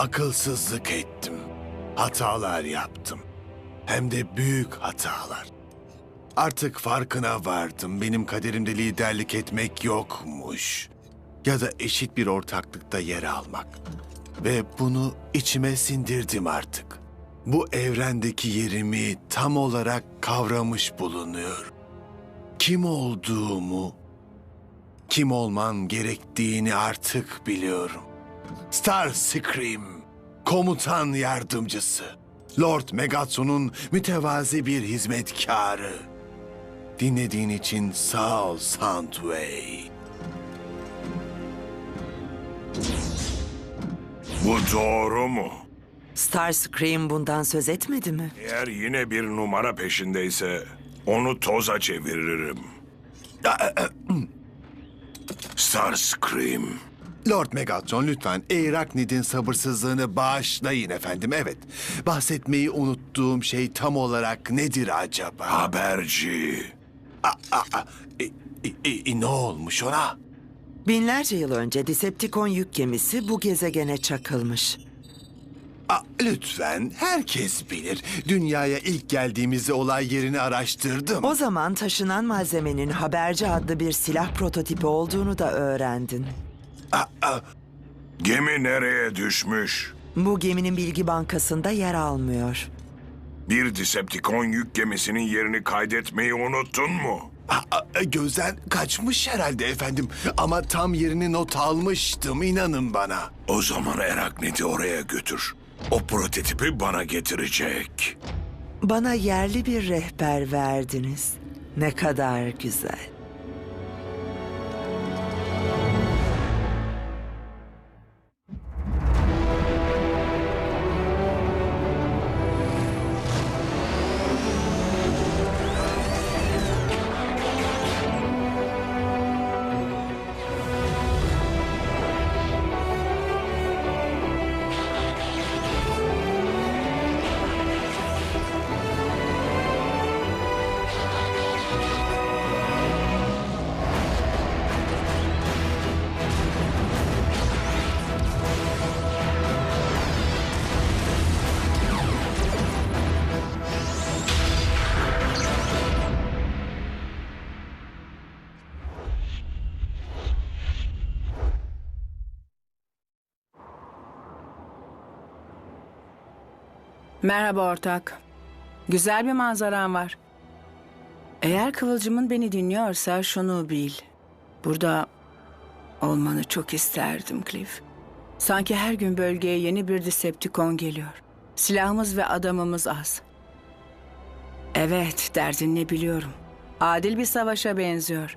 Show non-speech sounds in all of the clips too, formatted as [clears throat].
Akılsızlık ettim. Hatalar yaptım. Hem de büyük hatalar. Artık farkına vardım. Benim kaderimde liderlik etmek yokmuş. Ya da eşit bir ortaklıkta yer almak. Ve bunu içime sindirdim artık. Bu evrendeki yerimi tam olarak kavramış bulunuyor. Kim olduğumu, kim olman gerektiğini artık biliyorum. Starscream, komutan yardımcısı. Lord Megatron'un mütevazi bir hizmetkarı. Dinlediğin için sağ ol Soundway. Bu doğru mu? Starscream bundan söz etmedi mi? Eğer yine bir numara peşindeyse onu toza çeviririm. [clears throat] Starscream. Lord Megatron lütfen Eyraknid'in sabırsızlığını bağışlayın efendim. Evet, bahsetmeyi unuttuğum şey tam olarak nedir acaba? Haberci. Aa, e, e, e, ne olmuş ona? Binlerce yıl önce Decepticon yük gemisi bu gezegene çakılmış. Aa, lütfen, herkes bilir. Dünyaya ilk geldiğimizde olay yerini araştırdım. O zaman taşınan malzemenin haberci adlı bir silah prototipi olduğunu da öğrendin. Gemi nereye düşmüş? Bu geminin bilgi bankasında yer almıyor. Bir Decepticon yük gemisinin yerini kaydetmeyi unuttun mu? Gözden kaçmış herhalde efendim. Ama tam yerini not almıştım, inanın bana. O zaman Eraknid'i oraya götür. O prototipi bana getirecek. Bana yerli bir rehber verdiniz. Ne kadar güzel. Merhaba ortak. Güzel bir manzaran var. Eğer Kıvılcım'ın beni dinliyorsa şunu bil. Burada olmanı çok isterdim Cliff. Sanki her gün bölgeye yeni bir Decepticon geliyor. Silahımız ve adamımız az. Evet, derdin ne biliyorum. Adil bir savaşa benziyor.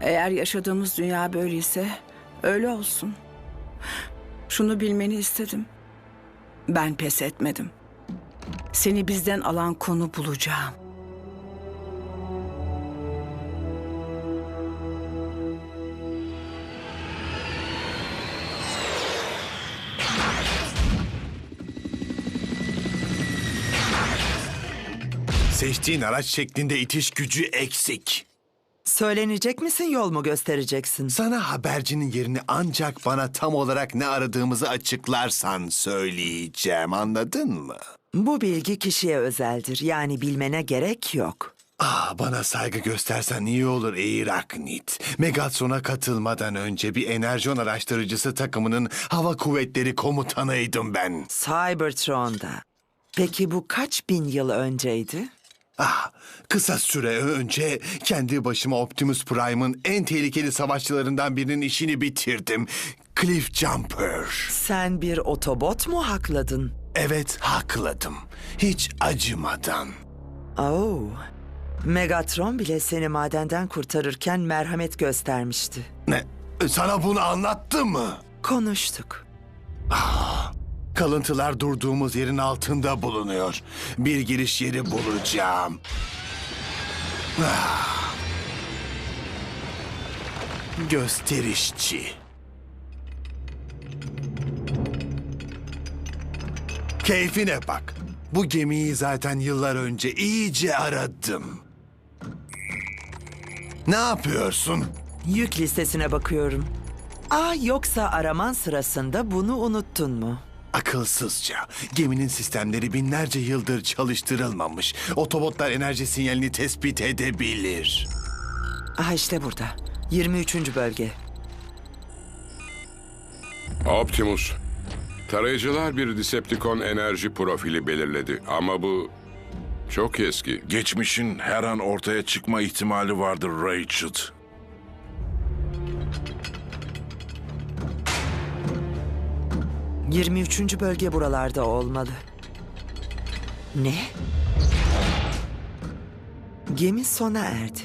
Eğer yaşadığımız dünya böyleyse öyle olsun. Şunu bilmeni istedim. Ben pes etmedim. Seni bizden alan konu bulacağım. Seçtiğin araç şeklinde itiş gücü eksik. Söylenecek misin yol mu göstereceksin? Sana habercinin yerini ancak bana tam olarak ne aradığımızı açıklarsan söyleyeceğim. Anladın mı? Bu bilgi kişiye özeldir. Yani bilmene gerek yok. Ah, bana saygı göstersen iyi olur Eyraknit. Megatron'a katılmadan önce bir enerjon araştırıcısı takımının hava kuvvetleri komutanıydım ben. Cybertron'da. Peki bu kaç bin yıl önceydi? Ah, kısa süre önce kendi başıma Optimus Prime'ın en tehlikeli savaşçılarından birinin işini bitirdim. Cliff Jumper. Sen bir otobot mu hakladın? Evet, hakladım. Hiç acımadan. Oo. Megatron bile seni madenden kurtarırken merhamet göstermişti. Ne? Sana bunu anlattı mı? Konuştuk. Kalıntılar durduğumuz yerin altında bulunuyor. Bir giriş yeri bulacağım. Ah. Gösterişçi. Keyfine bak. Bu gemiyi zaten yıllar önce iyice aradım. Ne yapıyorsun? Yük listesine bakıyorum. Ah yoksa araman sırasında bunu unuttun mu? Akılsızca. Geminin sistemleri binlerce yıldır çalıştırılmamış. Otobotlar enerji sinyalini tespit edebilir. Ah işte burada. 23. bölge. Optimus. Tarayıcılar bir Decepticon enerji profili belirledi ama bu çok eski. Geçmişin her an ortaya çıkma ihtimali vardır Rachel. 23. bölge buralarda olmalı. Ne? Gemi sona erdi.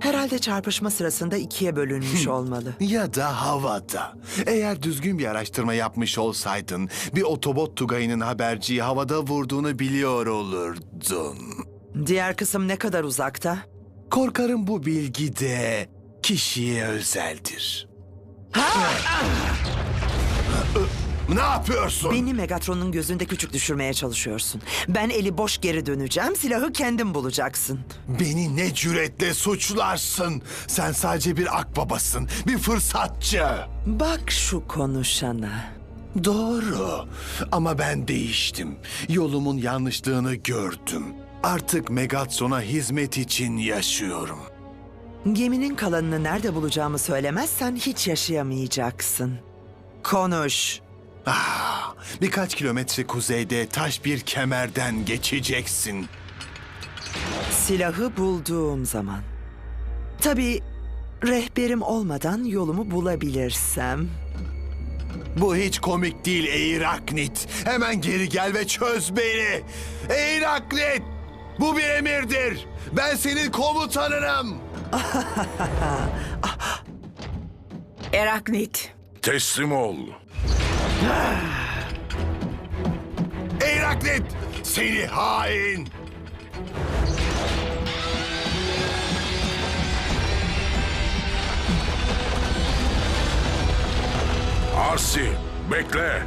Herhalde çarpışma sırasında ikiye bölünmüş olmalı. Ya da havada. Eğer düzgün bir araştırma yapmış olsaydın... ...bir otobot Tugay'ın haberciyi havada vurduğunu biliyor olurdun. Diğer kısım ne kadar uzakta? Korkarım bu bilgi de kişiye özeldir. Ne yapıyorsun? Beni Megatron'un gözünde küçük düşürmeye çalışıyorsun. Ben eli boş geri döneceğim, silahı kendin bulacaksın. Beni ne cüretle suçlarsın? Sen sadece bir akbabasın, bir fırsatçı. Bak şu konuşana. Doğru. Ama ben değiştim. Yolumun yanlışlığını gördüm. Artık Megatron'a hizmet için yaşıyorum. Geminin kalanını nerede bulacağımı söylemezsen hiç yaşayamayacaksın. Konuş. Ah, birkaç kilometre kuzeyde taş bir kemerden geçeceksin. Silahı bulduğum zaman. Tabii rehberim olmadan yolumu bulabilirsem. Bu hiç komik değil Eyraknit. Hemen geri gel ve çöz beni. Eyraknit! Bu bir emirdir. Ben senin komutanınım. [laughs] Eraknit. Teslim ol. Eyraknit! Seni hain! Arsi, bekle.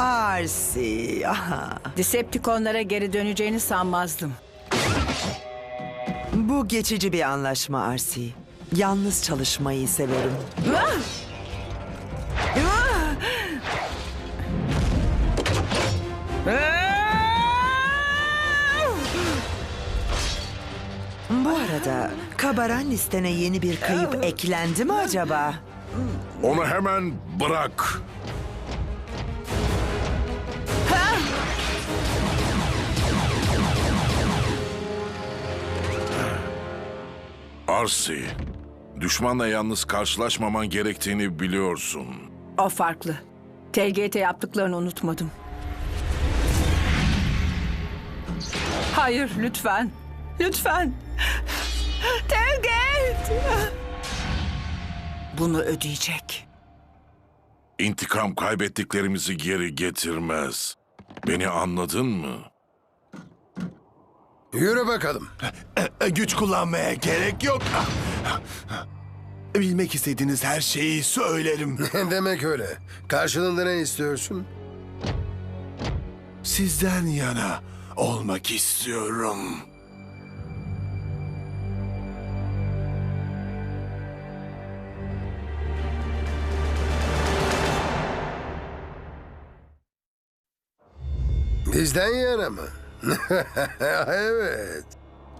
Arsi. Aha. Decepticonlara geri döneceğini sanmazdım. Bu geçici bir anlaşma Arsi. Yalnız çalışmayı severim. Ah! Ah! Ah! Bu arada kabaran listene yeni bir kayıp eklendi mi acaba? Onu hemen bırak. Arsi, düşmanla yalnız karşılaşmaman gerektiğini biliyorsun. O farklı. TGT yaptıklarını unutmadım. Hayır, lütfen. Lütfen. Telget! Bunu ödeyecek. İntikam kaybettiklerimizi geri getirmez. Beni anladın mı? Yürü bakalım. E, Güç kullanmaya gerek yok. Bilmek istediğiniz her şeyi söylerim. [laughs] Demek öyle. Karşılığında ne istiyorsun? Sizden yana olmak istiyorum. Bizden yana mı? [laughs] evet.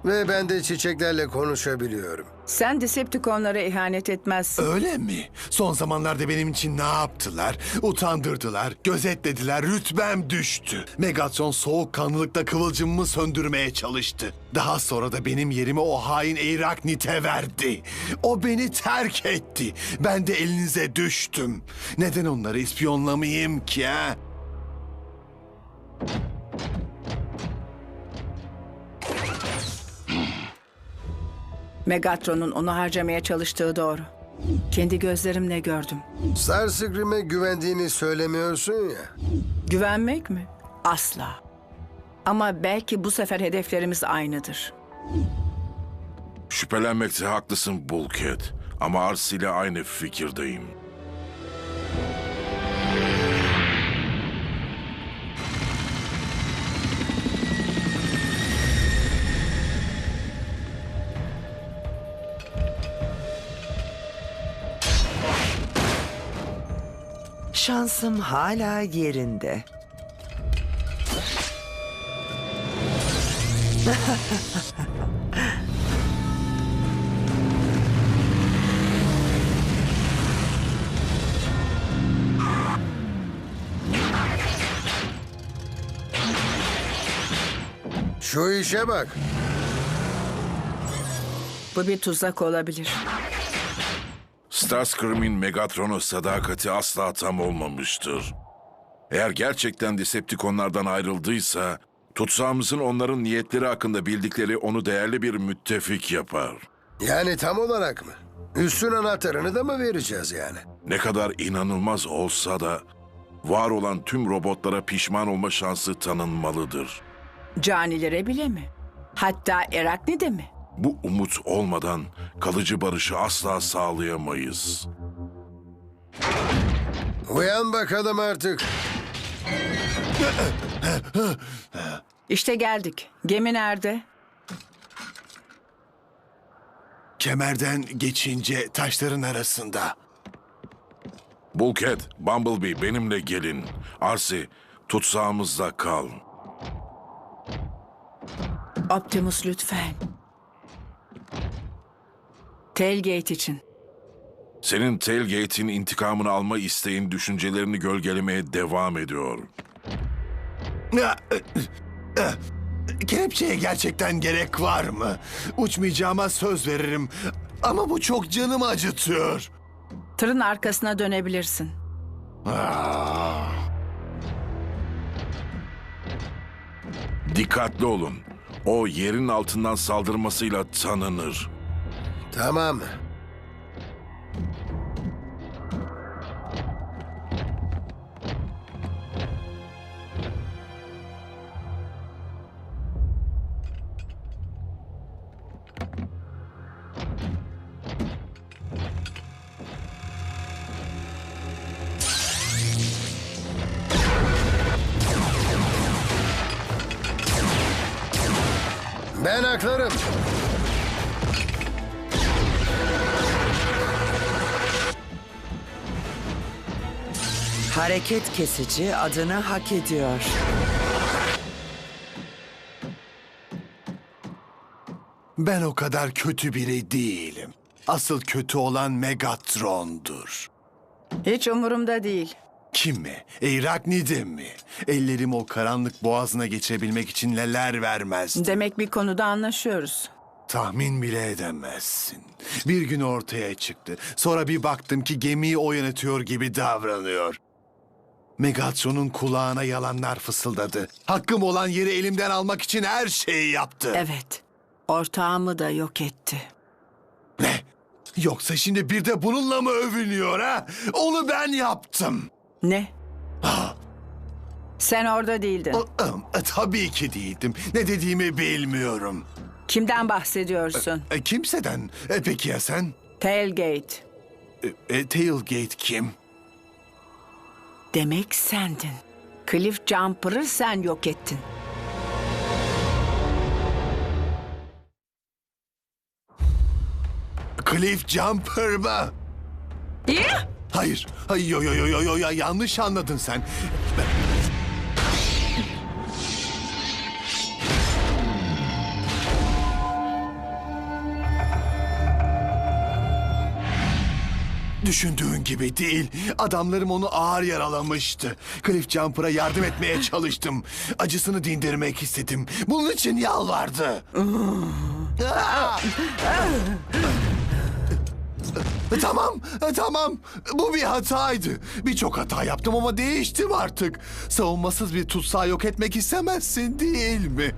Ve ben de çiçeklerle konuşabiliyorum. Sen Decepticonlara ihanet etmezsin. Öyle mi? Son zamanlarda benim için ne yaptılar? Utandırdılar, gözetlediler, rütbem düştü. Megatron soğukkanlılıkla kıvılcımımı söndürmeye çalıştı. Daha sonra da benim yerimi o hain Eyraknit'e verdi. O beni terk etti. Ben de elinize düştüm. Neden onları ispiyonlamayayım ki ha? Megatron'un onu harcamaya çalıştığı doğru. Kendi gözlerimle gördüm. Starscream'e güvendiğini söylemiyorsun ya. Güvenmek mi? Asla. Ama belki bu sefer hedeflerimiz aynıdır. Şüphelenmekte haklısın Bulkhead. Ama Arsi ile aynı fikirdeyim. Şansım hala yerinde. Şu işe bak. Bu bir tuzak olabilir. Starscream'in Megatron'a sadakati asla tam olmamıştır. Eğer gerçekten Decepticonlardan ayrıldıysa, tutsağımızın onların niyetleri hakkında bildikleri onu değerli bir müttefik yapar. Yani tam olarak mı? Üstün anahtarını da mı vereceğiz yani? Ne kadar inanılmaz olsa da, var olan tüm robotlara pişman olma şansı tanınmalıdır. Canilere bile mi? Hatta Erakni'de mi? Bu umut olmadan kalıcı barışı asla sağlayamayız. Uyan bakalım artık. İşte geldik. Gemi nerede? Kemerden geçince taşların arasında. Bulkhead, Bumblebee benimle gelin. Arsi, tutsağımızda kal. Optimus lütfen. Tailgate için. Senin tailgate'in intikamını alma isteğin düşüncelerini gölgelemeye devam ediyor. Ya, e, e, Kelepçeye gerçekten gerek var mı? Uçmayacağıma söz veririm. Ama bu çok canımı acıtıyor. Tırın arkasına dönebilirsin. Ah, Dikkatli olun. O yerin altından saldırmasıyla tanınır. Tamam. Ben aklarım. Hareket kesici adını hak ediyor. Ben o kadar kötü biri değilim. Asıl kötü olan Megatron'dur. Hiç umurumda değil. Kim mi? Eyraknide mi? Ellerim o karanlık boğazına geçebilmek için neler vermezdi. Demek bir konuda anlaşıyoruz. Tahmin bile edemezsin. Bir gün ortaya çıktı. Sonra bir baktım ki gemiyi o yönetiyor gibi davranıyor. Megatron'un kulağına yalanlar fısıldadı. Hakkım olan yeri elimden almak için her şeyi yaptı. Evet. Ortağımı da yok etti. Ne? Yoksa şimdi bir de bununla mı övünüyor ha? Onu ben yaptım. Ne? Sen orada değildin. E, Tabii ki değildim. Ne dediğimi bilmiyorum. Kimden bahsediyorsun? E, kimseden. E, peki ya sen? Tailgate. E, e, tailgate kim? Demek sendin. Cliff Jumper'ı sen yok ettin. Cliff Jumper mı? Ya! Hayır. Hayır yo yo yo yo yo ya yanlış anladın sen. Düşündüğün gibi değil. Adamlarım onu ağır yaralamıştı. Cliff Jumper'a yardım etmeye çalıştım. Acısını dindirmek istedim. Bunun için yalvardı. Tamam, tamam. Bu bir hataydı. Birçok hata yaptım ama değiştim artık. Savunmasız bir tutsağı yok etmek istemezsin değil mi?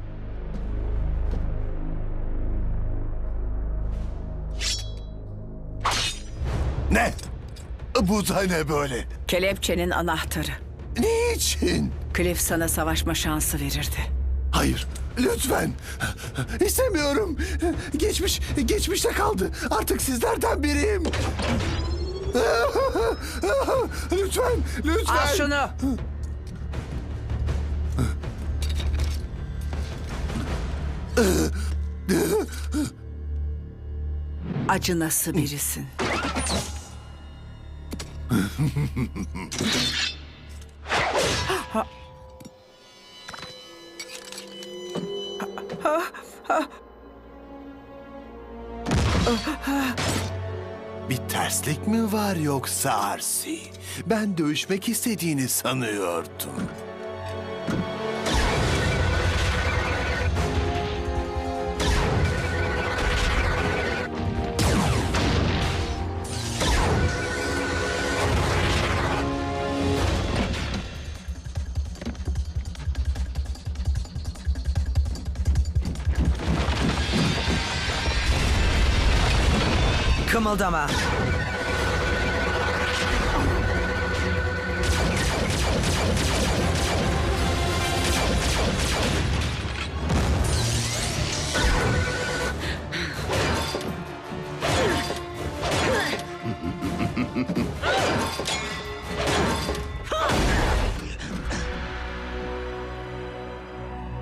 Ne? Bu da ne böyle? Kelepçenin anahtarı. Niçin? Cliff sana savaşma şansı verirdi. Hayır, lütfen. İstemiyorum. Geçmiş, geçmişte kaldı. Artık sizlerden biriyim. Lütfen, lütfen. Al şunu. Acı nasıl birisin? Bir terslik mi var yoksa Arsi? Ben dövüşmek istediğini sanıyordum. Kımıldama.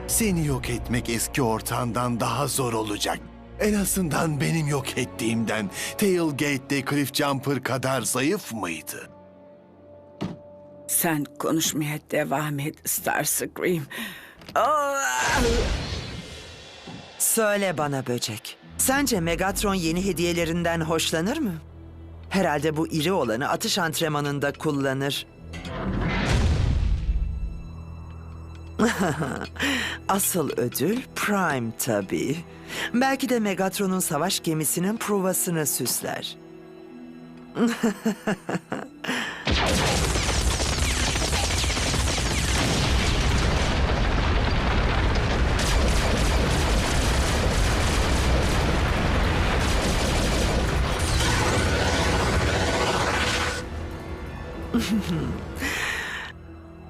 Seni yok etmek eski ortağından daha zor olacak. En azından benim yok ettiğimden Tailgate'de Cliff Jumper kadar zayıf mıydı? Sen konuşmaya devam et Starscream. Ah! Söyle bana böcek. Sence Megatron yeni hediyelerinden hoşlanır mı? Herhalde bu iri olanı atış antrenmanında kullanır. [laughs] Asıl ödül Prime tabii. Belki de Megatron'un savaş gemisinin provasını süsler. [laughs]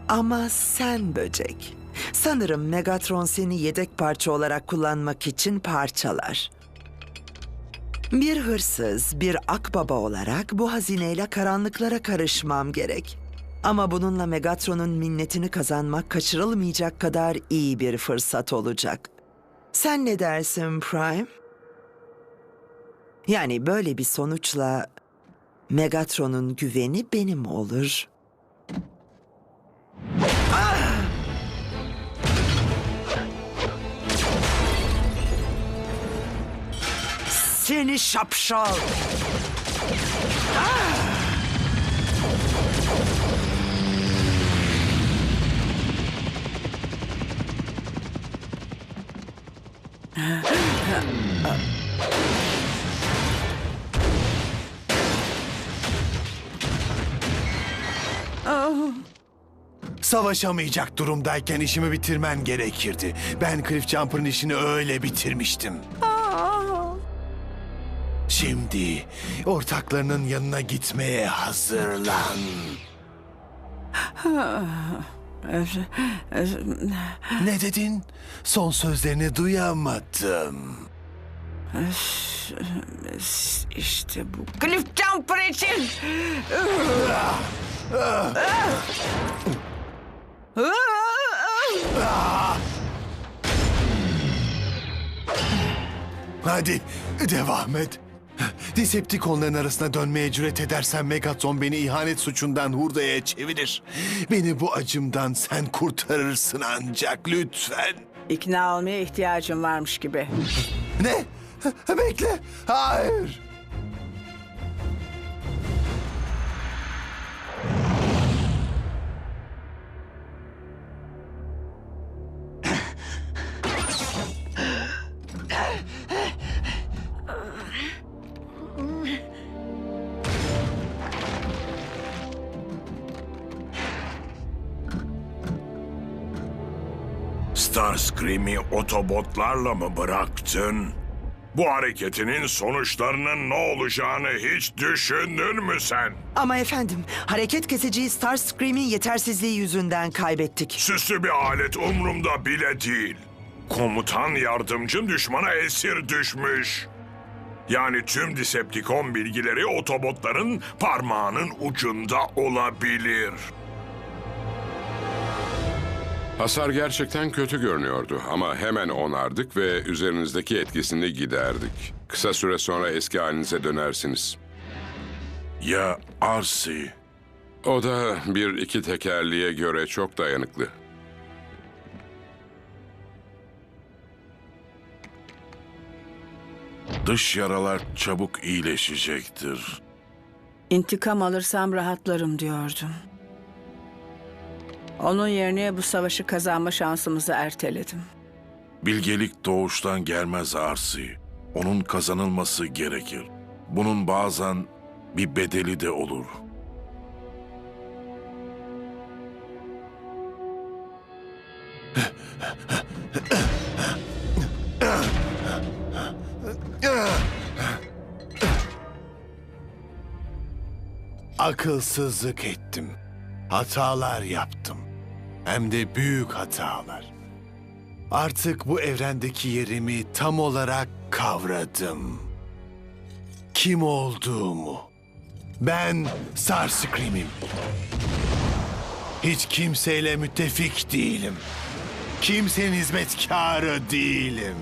Ama sen böcek. Sanırım Megatron seni yedek parça olarak kullanmak için parçalar. Bir hırsız, bir akbaba olarak bu hazineyle karanlıklara karışmam gerek. Ama bununla Megatron'un minnetini kazanmak kaçırılmayacak kadar iyi bir fırsat olacak. Sen ne dersin Prime? Yani böyle bir sonuçla Megatron'un güveni benim olur. Seni şapşal! Savaşamayacak durumdayken işimi bitirmen gerekirdi. Ben Cliff Jumper'ın işini öyle bitirmiştim. Şimdi ortaklarının yanına gitmeye hazırlan. Ne dedin? Son sözlerini duyamadım. İşte bu Cliff Jumper için. Hadi devam et. Decepticonların arasına dönmeye cüret edersen Megatron beni ihanet suçundan hurdaya çevirir. Beni bu acımdan sen kurtarırsın ancak lütfen. İkna olmaya ihtiyacım varmış gibi. Ne? Bekle. Hayır. Starscream'i otobotlarla mı bıraktın? Bu hareketinin sonuçlarının ne olacağını hiç düşündün mü sen? Ama efendim, hareket kesiciyi Starscream'in yetersizliği yüzünden kaybettik. Süslü bir alet umrumda bile değil. Komutan yardımcım düşmana esir düşmüş. Yani tüm Decepticon bilgileri otobotların parmağının ucunda olabilir. Hasar gerçekten kötü görünüyordu ama hemen onardık ve üzerinizdeki etkisini giderdik. Kısa süre sonra eski halinize dönersiniz. Ya Arsi? O da bir iki tekerliğe göre çok dayanıklı. Dış yaralar çabuk iyileşecektir. İntikam alırsam rahatlarım diyordum. Onun yerine bu savaşı kazanma şansımızı erteledim. Bilgelik doğuştan gelmez Arsi. Onun kazanılması gerekir. Bunun bazen bir bedeli de olur. Akılsızlık ettim. Hatalar yaptım. Hem de büyük hatalar. Artık bu evrendeki yerimi tam olarak kavradım. Kim olduğumu. Ben Starscream'im. Hiç kimseyle müttefik değilim. Kimsenin hizmetkarı değilim.